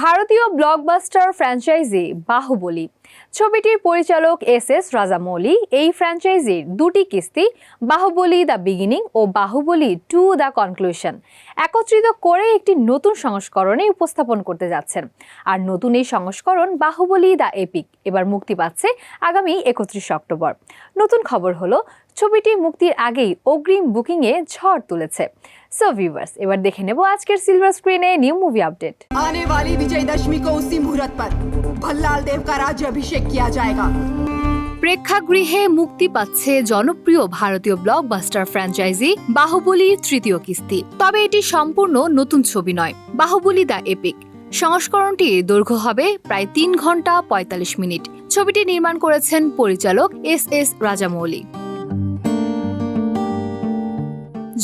ভারতীয় blockbuster franchise Baahubali. ছবিটির পরিচালক এস এস রাজামৌলি, এই ফ্র্যাঞ্চাইজির দুটি কিস্তি, বাহুবলী দ্য বিগিনিং ও বাহুবলী টু দ্য কনক্লুশন, একত্রিত করে একটি নতুন সংস্করণে উপস্থাপন করতে যাচ্ছেন। আর নতুন এই সংস্করণ বাহুবলী দ্য এপিক। এবার মুক্তি পাচ্ছে আগামী একত্রিশ অক্টোবর। নতুন খবর হলো ছবিটি মুক্তির আগেই অগ্রিম বুকিংয়ে ঝড় তুলেছে সো ভিউয়ার্স এবার দেখে নেব আজকের সিলভার স্ক্রিনে নিউ মুভি আপডেট आने वाली विजयदशमी को उसी मुहूर्त पर भल्लाल देव का राज्य अभिषेक किया जाएगा প্রেক্ষাগৃহে মুক্তি পাচ্ছে জনপ্রিয় ভারতীয় ব্লকবাস্টার ফ্র্যাঞ্চাইজি বাহুবলীর তৃতীয় কিস্তি তবে এটি সম্পূর্ণ নতুন ছবি নয় বাহুবলী দ্য এপিক সংস্করণটির দৈর্ঘ্য হবে প্রায় তিন ঘন্টা পঁয়তাল্লিশ মিনিট ছবিটি নির্মাণ করেছেন পরিচালক এস এস রাজামৌলি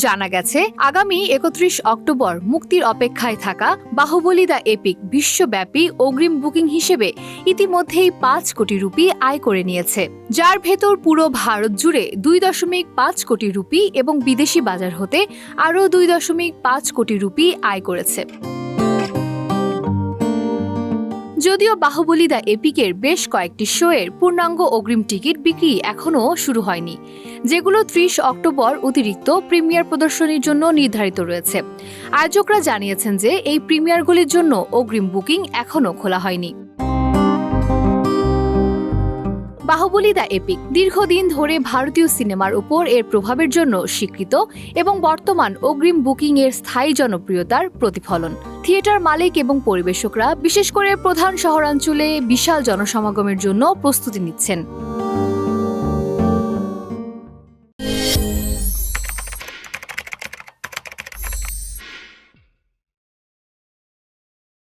জানা গেছে, আগামী একত্রিশ অক্টোবর মুক্তির অপেক্ষায় থাকা বাহুবলী দ্য এপিক বিশ্বব্যাপী অগ্রিম বুকিং হিসেবে ইতিমধ্যেই পাঁচ কোটি রুপি আয় করে নিয়েছে। যার ভেতর পুরো ভারত জুড়ে দুই দশমিক পাঁচ কোটি রুপি এবং বিদেশি বাজার হতে আরও দুই দশমিক পাঁচ কোটি রুপি আয় করেছে। যদিও বাহুবলী দ্য এপিকের বেশ কয়েকটি শোয়ের পূর্ণাঙ্গ অগ্রিম টিকিট বিক্রি এখনও শুরু হয়নি, যেগুলো ত্রিশ অক্টোবর অতিরিক্ত প্রিমিয়ার প্রদর্শনীর জন্য নির্ধারিত রয়েছে। আয়োজকরা জানিয়েছেন যে এই প্রিমিয়ারগুলির জন্য অগ্রিম বুকিং এখনও খোলা হয়নি। বাহুবলী দ্য এপিক, দীর্ঘদিন ধরে ভারতীয় সিনেমার উপর এর প্রভাবের জন্য স্বীকৃত এবং বর্তমান অগ্রিম বুকিং এর স্থায়ী জনপ্রিয়তার প্রতিফলন। থিয়েটার মালিক এবং পরিবেশকরা, বিশেষ করে প্রধান শহরাঞ্চলে বিশাল জনসমাগমের জন্য প্রস্তুতি নিচ্ছেন।